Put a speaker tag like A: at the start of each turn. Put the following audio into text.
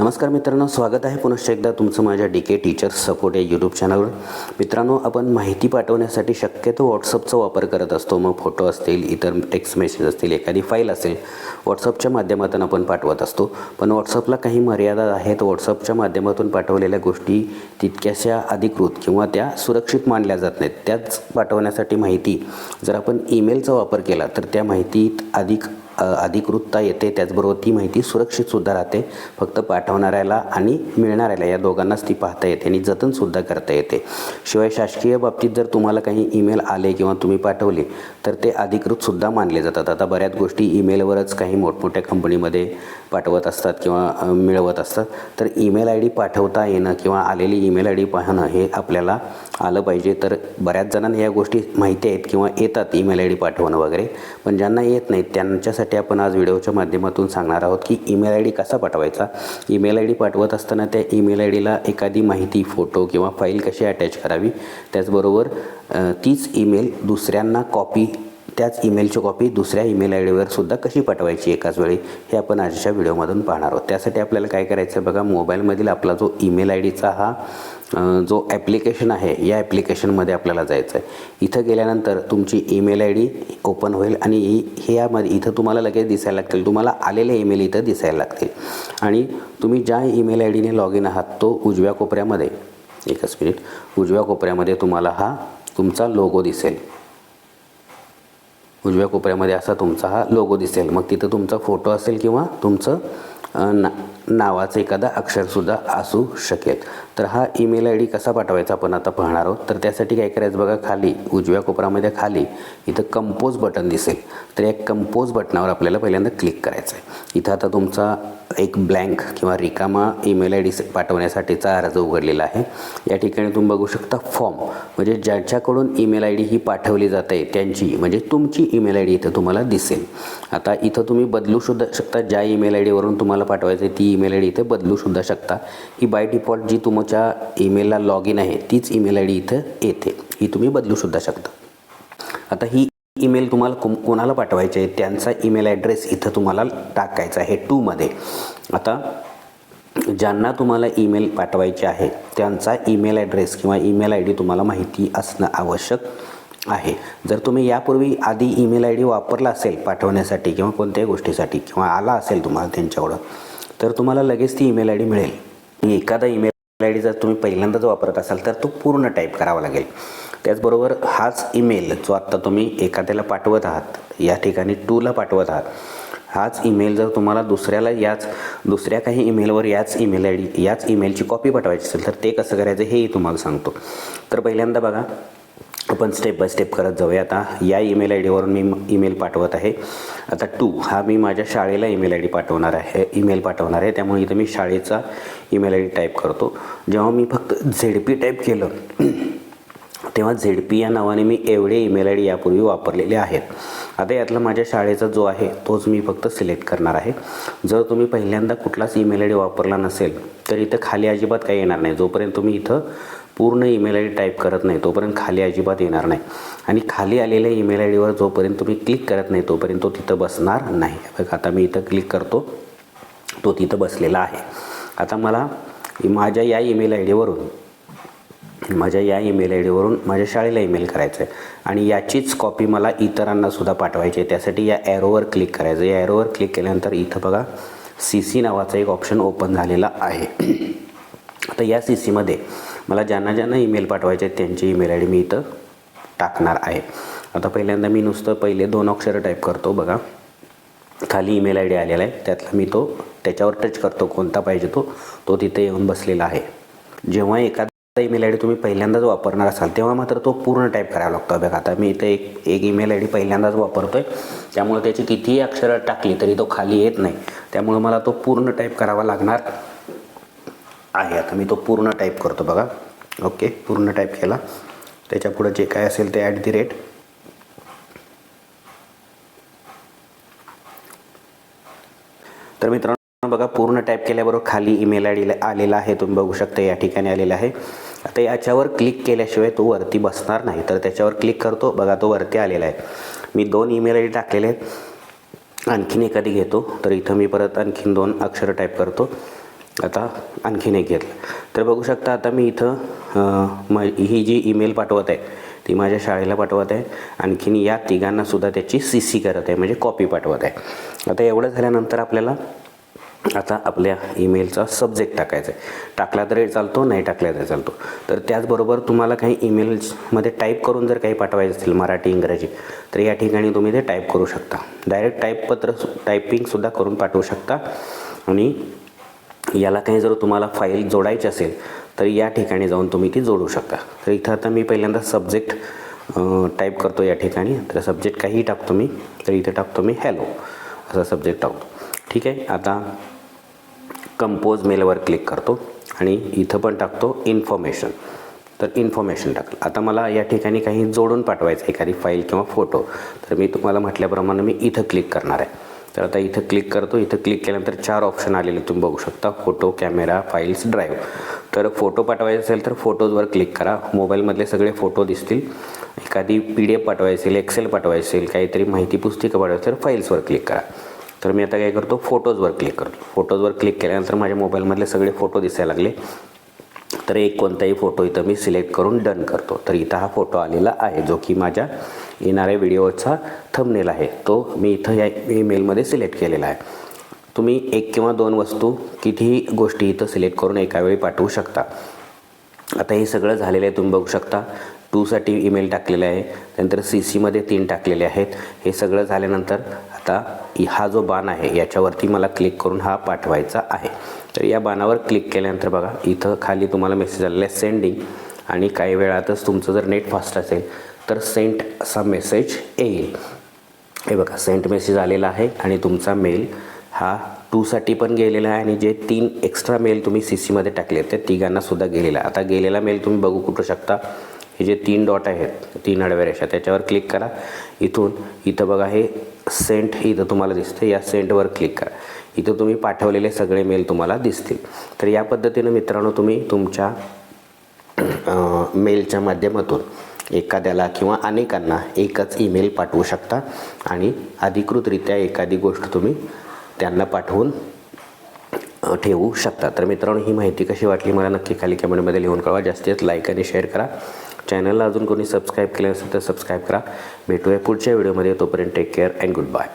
A: नमस्कार मित्रांनो स्वागत आहे पुनश्च एकदा तुमचं माझ्या डी के टीचर सपोर्ट या यूट्यूब चॅनलवर मित्रांनो आपण माहिती पाठवण्यासाठी शक्यतो व्हॉट्सअपचा वापर करत असतो. मग फोटो असतील इतर टेक्स्ट मेसेज असतील एखादी फाईल असेल व्हॉट्सअपच्या माध्यमातून आपण पाठवत असतो. पण व्हॉट्सअपला काही मर्यादा आहेत. व्हॉट्सअपच्या माध्यमातून पाठवलेल्या गोष्टी तितक्याशा अधिकृत किंवा त्या सुरक्षित मानल्या जात नाहीत. त्याच पाठवण्यासाठी माहिती जर आपण ईमेलचा वापर केला तर त्या माहितीत अधिक अधिकृतता येते त्याचबरोबर ती माहिती सुरक्षितसुद्धा राहते फक्त पाठवणाऱ्याला आणि मिळणाऱ्याला या दोघांनाच ती पाहता येते आणि जतनसुद्धा करता येते. शिवाय शासकीय बाबतीत जर तुम्हाला काही ईमेल आले किंवा तुम्ही पाठवले तर ते अधिकृतसुद्धा मानले जातात. आता बऱ्याच गोष्टी ईमेलवरच काही मोठमोठ्या कंपनीमध्ये पाठवत असतात किंवा मिळवत असतात. तर ईमेल आय डी पाठवता येणं किंवा आलेली ईमेल आय डी पाहणं हे आपल्याला आलं पाहिजे. तर बऱ्याच जणांना या गोष्टी माहिती आहेत किंवा येतात ईमेल आय डी पाठवणं वगैरे पण ज्यांना येत नाहीत त्यांच्यासाठी आपण आज व्हिडिओच्या माध्यमातून सांगणार आहोत की ईमेल आय डी कसा पाठवायचा? ईमेल आय डी पाठवत असताना त्या ईमेल आय डीला एखादी माहिती फोटो किंवा फाईल कशी अटॅच करावी? त्याचबरोबर तीच ईमेल दुसऱ्यांना कॉपी त्याच ईमेलची कॉपी दुसऱ्या ईमेल आय डीवर सुद्धा कशी पाठवायची एकाच वेळी हे आपण आजच्या व्हिडिओमधून पाहणार आहोत. त्यासाठी आपल्याला काय करायचं आहे बघा मोबाईलमधील आपला जो ईमेल आय डीचा हा जो ॲप्लिकेशन आहे या ॲप्लिकेशनमध्ये आपल्याला जायचं आहे इथं गेल्यानंतर तुमची ईमेल आय डी ओपन होईल आणि हे यामध्ये इथं तुम्हाला लगेच दिसायला लागतील. तुम्हाला आलेले ईमेल इथं दिसायला लागतील. आणि तुम्ही ज्या ईमेल आय डीने लॉग इन आहात तो उजव्या कोपऱ्यामध्ये एकच मिनिट उजव्या कोपऱ्यामध्ये तुम्हाला हा तुमचा लोगो दिसेल. उजव्या कोपऱ्यामध्ये असा तुमचा हा लोगो दिसेल. मग तिथं तुमचा फोटो असेल किंवा तुमचं ना नावाचं एखादा अक्षरसुद्धा असू शकेल. तर हा ईमेल आय डी कसा पाठवायचा आपण आता पाहणार आहोत. तर त्यासाठी काय करायचं बघा खाली उजव्या कोपऱ्यामध्ये खाली इथं कंपोज बटन दिसेल. तर या कंपोज बटनावर आपल्याला पहिल्यांदा क्लिक करायचं आहे. इथं आता तुमचा एक ब्लँक किंवा रिकामा ईमेल आय डी पाठवण्यासाठीचा अर्ज उघडलेला आहे. या ठिकाणी तुम्ही बघू शकता फॉर्म म्हणजे ज्याच्याकडून ईमेल आय डी ही पाठवली जाते त्यांची म्हणजे तुमची ईमेल आय डी इथं तुम्हाला दिसेल. आता इथं तुम्ही बदलू सुद्धा शकता. ज्या ईमेल आय डीवरून तुम्हाला पाठवायचं आहे ती ईमेल आय डी इथे बदलू सुद्धा शकता. ही बाय डिफॉल्ट जी तुमच्या ईमेलला लॉग इन आहे तीच ईमेल आय डी इथं येते. ही तुम्ही बदलू सुद्धा शकता. आता ही ईमेल तुम्हाला कोण कोणाला पाठवायचे आहे त्यांचा ईमेल ॲड्रेस इथं तुम्हाला टाकायचा आहे टूमध्ये आता ज्यांना तुम्हाला ईमेल पाठवायचे आहे त्यांचा ईमेल ॲड्रेस किंवा ईमेल आय डी तुम्हाला माहिती असणं आवश्यक आहे. जर तुम्ही यापूर्वी आधी ईमेल आय डी वापरला असेल पाठवण्यासाठी किंवा कोणत्याही गोष्टीसाठी किंवा आला असेल तुम्हाला त्यांच्याकडं तर तुम्हाला लगेच ती ईमेल आय डी मिळेल. एखादा ईमेल आय डी जर तुम्ही पहिल्यांदाच वापरत असाल तर तो पूर्ण टाईप करावा लागेल. त्याचबरोबर हाच ईमेल जो आत्ता तुम्ही एखाद्याला पाठवत आहात या ठिकाणी टूला पाठवत आहात हाच ईमेल जर तुम्हाला दुसऱ्याला याच दुसऱ्या काही ईमेलवर याच ईमेल आय डी याच ईमेलची कॉपी पाठवायची असेल तर ते कसं करायचं हेही तुम्हाला सांगतो. तर पहिल्यांदा बघा आपण स्टेप बाय स्टेप करत जाऊया आता. या ईमेल आय डीवरून मी ईमेल पाठवत आहे. आता टू हा मी माझ्या शाळेला ईमेल आय डी पाठवणार आहे. ईमेल पाठवणार आहे. त्यामुळे इथं मी शाळेचा ईमेल आय डी टाईप करतो. जेव्हा मी फक्त झेड पी टाईप केलं तेव्हा झेड पी या नावाने मी एवढे ईमेल आय डी यापूर्वी वापरलेले आहेत. आता यातला माझ्या शाळेचा जो आहे तोच मी फक्त सिलेक्ट करणार आहे. जर तुम्ही पहिल्यांदा कुठलाच ईमेल आय डी वापरला नसेल तर इथं खाली अजिबात काही येणार नाही. जोपर्यंत तुम्ही इथं पूर्ण ईमेल आय डी टाईप करत नाही तोपर्यंत खाली अजिबात येणार नाही. आणि खाली आलेल्या ईमेल आय डीवर जोपर्यंत तुम्ही क्लिक करत नाही तोपर्यंत तो तिथं बसणार नाही. बघा आता मी इथं क्लिक करतो तो तिथं बसलेला आहे. आता मला माझ्या या ईमेल आय डीवरून माझ्या या ईमेल आय डीवरून माझ्या शाळेला ईमेल करायचं आहे आणि याचीच कॉपी मला इतरांना सुद्धा पाठवायची आहे त्यासाठी या ॲरोवर क्लिक करायचं या ॲरोवर क्लिक केल्यानंतर इथं बघा सी सी नावाचा एक ऑप्शन ओपन झालेला आहे. आता या सी सीमध्ये मला ज्यांना ज्यांना ईमेल पाठवायचे आहेत त्यांची ईमेल आय डी मी इथं टाकणार आहे. आता पहिल्यांदा मी नुसतं पहिले दोन अक्षरं टाईप करतो बघा. खाली ईमेल आय डी आलेला आहे त्यातला मी तो त्याच्यावर टच करतो कोणता पाहिजे तो तो तिथे येऊन बसलेला आहे. जेव्हा एखादा ईमेल आय डी तुम्ही पहिल्यांदाच वापरणार असाल तेव्हा मात्र तो पूर्ण टाईप करावा लागतो. बघा आता मी इथे एक एक ईमेल आय डी पहिल्यांदाच वापरतो आहे त्यामुळे त्याची कितीही अक्षरं टाकली तरी तो खाली येत नाही. त्यामुळे मला तो पूर्ण टाईप करावा लागणार आहे. आता मी तो पूर्ण टाईप करतो बघा. ओके पूर्ण टाईप केला. त्याच्या पुढं जे काय असेल ते ॲट दी रेट तर मित्रांनो बघा पूर्ण टाईप केल्याबरोबर खाली ईमेल आय डी आलेला आहे. तुम्ही बघू शकता या ठिकाणी आलेला आहे. आता याच्यावर क्लिक केल्याशिवाय तो वरती बसणार नाही. तर त्याच्यावर क्लिक करतो. बघा तो वरती आलेला आहे. मी दोन ईमेल आय डी टाकलेले आहेत. आणखीन एखादी घेतो. तर इथं मी परत आणखीन दोन अक्षरं टाईप करतो. आता आणखीन एक घेतलं. तर बघू शकता आता मी इथं म ही जी ईमेल पाठवत आहे ती माझ्या शाळेला पाठवत आहे. आणखीन या तिघांनासुद्धा त्याची सी सी करत आहे म्हणजे कॉपी पाठवत आहे. आता एवढं झाल्यानंतर आपल्याला आता आपल्या ईमेलचा सब्जेक्ट टाकायचा आहे. टाकला तरी चालतो नाही टाकला तरी चालतो. तर त्याचबरोबर तुम्हाला काही ईमेल्समध्ये टाईप करून जर काही पाठवायचं असेल मराठी इंग्रजी तर या ठिकाणी तुम्ही ते टाईप करू शकता. डायरेक्ट टाईप पत्र टायपिंगसुद्धा करून पाठवू शकता. आणि याला काही जर तुम्हाला फाईल जोडायची असेल तर या ठिकाणी जाऊन तुम्ही ती जोडू शकता. तर इथं आता मी पहिल्यांदा सब्जेक्ट टाईप करतो या ठिकाणी. तर सब्जेक्ट काहीही टाकतो मी तर इथे टाकतो मी हॅलो असा सब्जेक्ट टाकतो ठीक आहे? आता कंपोज मेलवर क्लिक करतो आणि इथं पण टाकतो इन्फॉर्मेशन तर इन्फॉर्मेशन टाकलं. आता मला या ठिकाणी काही जोडून पाठवायचं एखादी फाईल किंवा फोटो तर मी तुम्हाला म्हटल्याप्रमाणे मी इथं क्लिक करणार आहे. तर आता इथं क्लिक करतो. इथं क्लिक केल्यानंतर चार ऑप्शन आलेले तुम्ही बघू शकता. फोटो कॅमेरा फाईल्स ड्राईव्ह तर फोटो पाठवायचे असेल तर फोटोजवर क्लिक करा. मोबाईलमधले सगळे फोटो दिसतील. एखादी पी डी एफ पाठवायची असेल एक्सेल पाठवायची असेल काहीतरी माहिती पुस्तिका पाठवायची तर फाईल्सवर क्लिक करा. तर मी आता काय करतो? फोटोजवर क्लिक करतो. फोटोजवर क्लिक केल्यानंतर माझ्या मोबाईलमधले सगळे फोटो दिसायला लागले. तर एक कोणताही फोटो इथं मी सिलेक्ट करून डन करतो. तर इथं हा फोटो आलेला आहे जो की माझ्या येणाऱ्या व्हिडिओचा थंबनेल आहे. तो मी इथं या ईमेलमध्ये सिलेक्ट केलेला आहे. तुम्ही एक किंवा दोन वस्तू कितीही गोष्टी इथं सिलेक्ट करून एका वेळी पाठवू शकता. आता हे सगळं झालेलं आहे तुम्ही बघू शकता. टूसाठी ईमेल टाकलेला आहे. त्यानंतर सी सीमध्ये तीन टाकलेले आहेत. हे सगळं झाल्यानंतर आता हा जो बाण आहे याच्यावरती मला क्लिक करून हा पाठवायचा आहे. तर या बाणावर क्लिक केल्यानंतर बघा इथं खाली तुम्हाला मेसेज आलेला आहे सेंडिंग आणि काही वेळातच तुमचं जर नेट फास्ट असेल तर सेंट असा मेसेज येईल. हे बघा सेंट मेसेज आलेला आहे आणि तुमचा मेल हा टूसाठी पण गेलेला आहे आणि जे तीन एक्स्ट्रा मेल तुम्ही सी सीमध्ये टाकले त्या तिघांनासुद्धा गेलेला आता गेलेला मेल तुम्ही बघू कुठू शकता. हे जे तीन डॉट आहेत तीन आडव्या रेषा त्याच्यावर क्लिक करा. इथून इथं बघा हे सेंट इथं तुम्हाला दिसते या सेंटवर क्लिक करा. इथं तुम्ही पाठवलेले सगळे मेल तुम्हाला दिसतील. तर या पद्धतीनं मित्रांनो तुम्ही तुमच्या मेलच्या माध्यमातून एखाद्याला किंवा अनेकांना एकच ईमेल पाठवू शकता आणि अधिकृतरित्या एखादी गोष्ट तुम्ही त्यांना पाठवून ठेवू शकता. तर मित्रांनो ही माहिती कशी वाटली? मला नक्की खाली कमेंटमध्ये लिहून कळवा. जास्तीत लाईक आणि शेअर करा. चॅनलला अजून कोणी सबस्क्राईब केलं असेल तर सबस्क्राईब करा. भेटूया पुढच्या व्हिडिओमध्ये तोपर्यंत take care and good bye